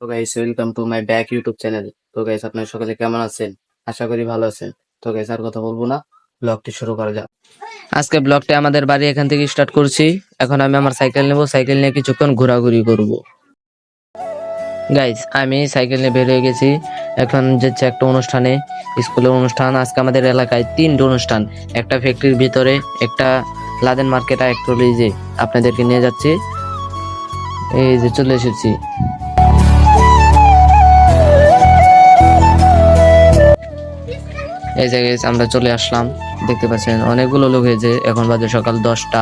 তো guys welcome to my back YouTube channel তো guys আপনারা সকলে কেমন আছেন? আশা করি ভালো আছেন। তো গাইস আর কথা বলব না। ব্লগটি শুরু করা যাক। আজকে ব্লগটা আমাদের বাড়ি এখান থেকে স্টার্ট করছি। এখন আমি আমার সাইকেল নেব। সাইকেল নিয়ে কিছুক্ষণ ঘোরাঘুরি করব। গাইজ আমি সাইকেল নিয়ে বের হয়ে গেছি। এখন যাচ্ছে একটা অনুষ্ঠানে। স্কুলের অনুষ্ঠান। আজকে আমাদের এলাকায় তিনটে অনুষ্ঠান। একটা ফ্যাক্টরির ভিতরে, একটা লাদেন মার্কেট আর একটা আপনাদেরকে নিয়ে যাচ্ছি। এই যে চলে এসেছি। এই জায়গায় আমরা চলে আসলাম, দেখতে পাচ্ছেন অনেকগুলো লোক যে এখন বাজে সকাল দশটা।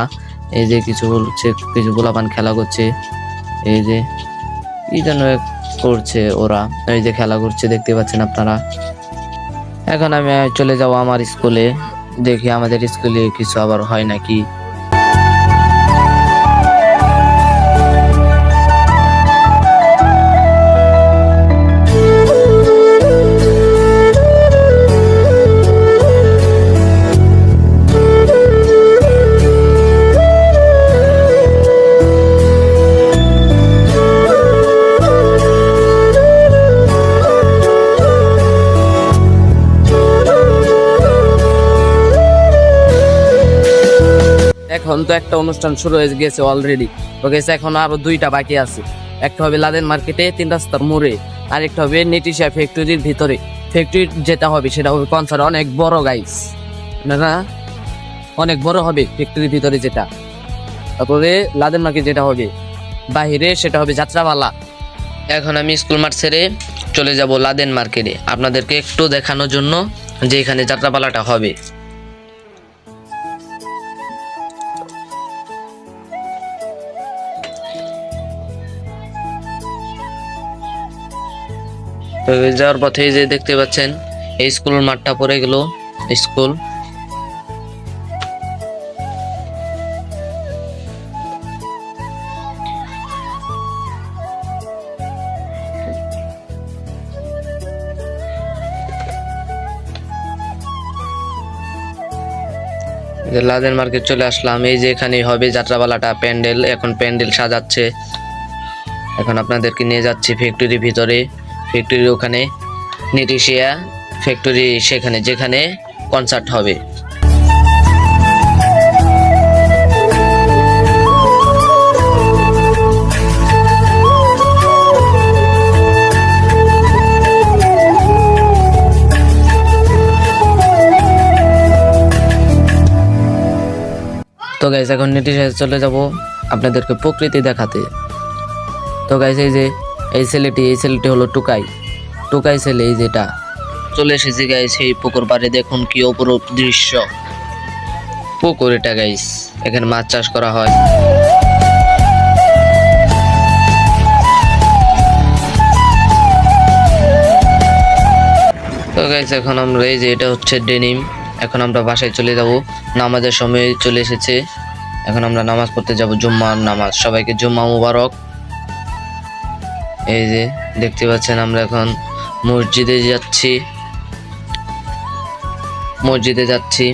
এই যে কিছু হচ্ছে, কিছু গোলাপান খেলা করছে। এই যে কি যেন করছে ওরা, এই যে খেলা করছে, দেখতে পাচ্ছেন আপনারা। এখন আমি চলে যাব আমার স্কুলে, দেখি আমাদের স্কুলে কিছু আবার হয় নাকি। এখন তো একটা অনুষ্ঠান শুরু হয়ে গেছে অলরেডি তো গেছে এখন আরও দুইটা বাকি আছে। একটা হবে লাদেন মার্কেটে, তিন রাস্তার মোড়ে। আর একটা হবে নেটিশা ফ্যাক্টরির ভিতরে। ফ্যাক্টরি যেটা হবে সেটা হবে কনসার্ট অনেক বড় গাইস না অনেক বড় হবে ফ্যাক্টরির ভিতরে যেটা। তারপরে লাদেন মার্কেট যেটা হবে। বাহিরে সেটা হবে যাত্রাপালা। এখন আমি স্কুল মাঠ ছেড়ে চলে যাব লাদেন মার্কেটে। আপনাদেরকে একটু দেখানোর জন্য যে এখানে যাত্রাপালাটা হবে। যাওয়ার পথে যে দেখতে পাচ্ছেন, এই স্কুল মাঠটা পড়ে গেল স্কুল লাদেন মার্কেট চলে আসলাম, এই যে এখানে হবে যাত্রাপালাটা, প্যান্ডেল, এখন প্যান্ডেল সাজাচ্ছে। এখন আপনাদেরকে নিয়ে যাচ্ছি ফ্যাক্টরির ভিতরে। ফ্যাক্টরির ওখানে নেটিশিয়া ফ্যাক্টরি সেখানে, যেখানে কনসার্ট হবে। তো গাইজ এখন নেটিশিয়া চলে যাব আপনাদেরকে প্রকৃতি দেখাতে। তো গাইজ এই যে এই ছেলেটি এই ছেলেটি হলো টুকাই। টুকাই ছেলে, এই যেটা। চলে এসেছি গাইস এই পুকুর পাড়ে, দেখুন কি অপরূপ দৃশ্য। পুকুর এটা গাইস এখানে মাছ চাষ করা হয়। তো গাইস এখন আমরা, এই যে এটা হচ্ছে ডেনিম এখন আমরা বাসায় চলে যাব। নামাজের সময় চলে এসেছে। এখন আমরা নামাজ পড়তে যাব, জুম্মার নামাজ। সবাইকে জুম্মা মুবারক। এই যে, দেখতে পাচ্ছেন আমরা এখন মসজিদে যাচ্ছি। মসজিদে যাচ্ছি।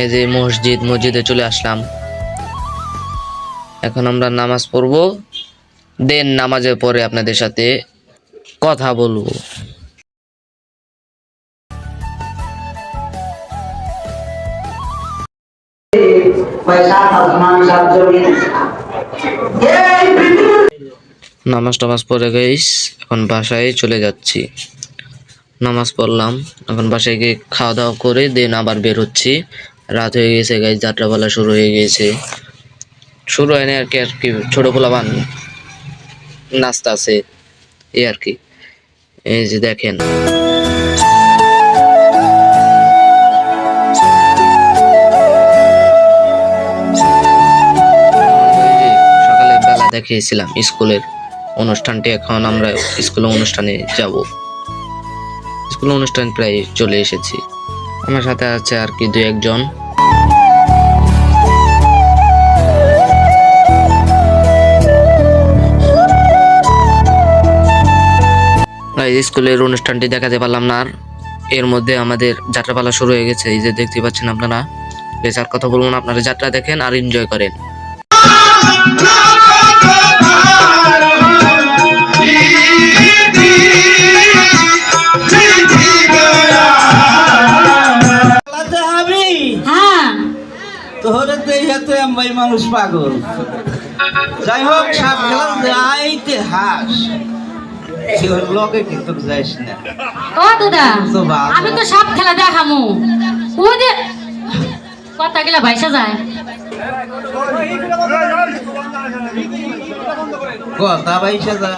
এই যে মসজিদ, মসজিদে চলে আসলাম। এখন আমরা নামাজ পড়ব। দেন নামাজের পরে আপনাদের সাথে কথা বলব। পয়সা আসমান নামাজ টামাজ পড়ে গাইস, এখন বাসায় চলে যাচ্ছি। নামাজ পড়লাম, এখন বাসায় গিয়ে খাওয়া দাওয়া করে দেন আবার বের হচ্ছি। রাত হয়ে গেছে গাইস যাত্রাপালা শুরু হয়ে গেছে। শুরু হয়নি আর কি আর কি, ছোট পোলাবান নাস্তা আছে, এই আর কি। এই যে দেখেন। দেখিয়েছিলাম স্কুলের অনুষ্ঠানটি। এখন আমরা স্কুলের অনুষ্ঠানে যাব। স্কুল অনুষ্ঠান প্রায় চলে এসেছি। আমার সাথে আছে আর কি দু একজন। স্কুলের অনুষ্ঠানটি দেখাতে পারলাম না আর। এর মধ্যে আমাদের যাত্রাপালা শুরু হয়ে গেছে। এই যে দেখতে পাচ্ছেন আপনারা। বেশ আর কথা বলব না, আপনারা যাত্রা দেখেন আর এনজয় করেন। মানুষ পাগল। যাই হোক সাপ খেলা যাইতে হাস। লগে কিন্তু যাইস না। ও দাদা আমি তো সব খেলা দেখামু। ও যে কথা গেলা ভাইসা যায়। কথা বাইসা যা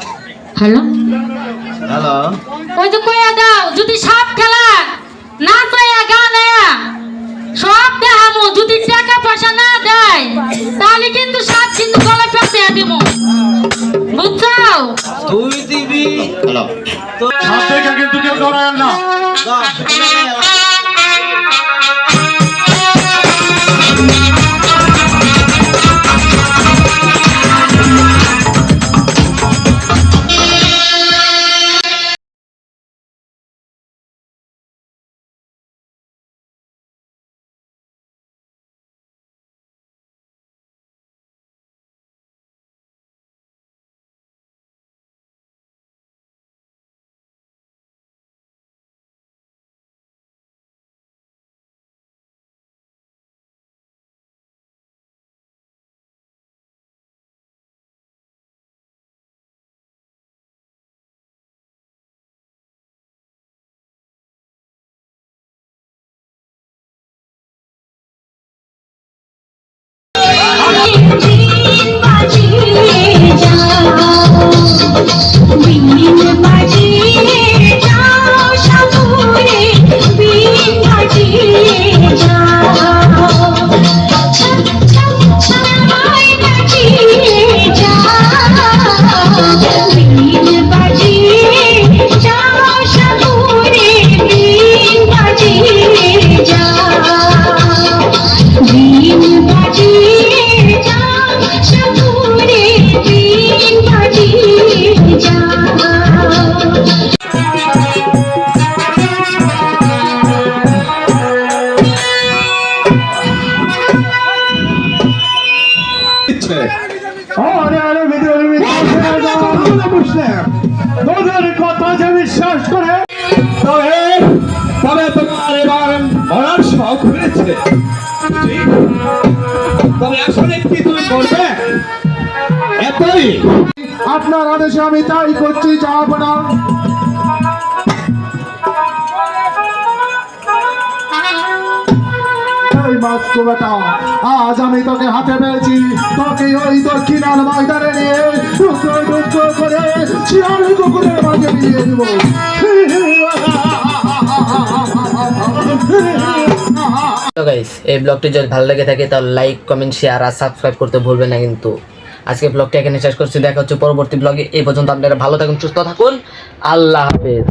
হ্যালো? হ্যালো? ওই যে কইয়া দাও যদি সাপ খেলা না গানে দেখামু যদি টাকা পয়সা না দেয় তাহলে কিন্তু সাত কিন্তু গলা পেতে দিব। বুঝছ তুই দিবি। তো হাত থেকে কিন্তু কেউ ধরেন না। তোদের কথা যে বিশ্বাস করে, তবে তবে তোমার এবার মরার শখ হয়েছে। তবে আসলে কি তুমি করবে? এতই। আপনার আদেশে আমি তাই করছি যাব না মাস্কো বেটা। আজ আমি তোকে হাতে পেয়েছি। তোকে ওই দক্ষিণার ময়দানে নিয়ে করে কুকুরের মাঝে দিয়ে এই ব্লগটি যদি ভালো লেগে থাকে, তাহলে লাইক কমেন্ট শেয়ার আর সাবস্ক্রাইব করতে ভুলবেন না কিন্তু। আজকে ব্লগটি এখানে শেষ করছি। দেখা হচ্ছে পরবর্তী ব্লগে। এই পর্যন্ত আপনারা ভালো থাকুন, সুস্থ থাকুন। আল্লাহ হাফেজ।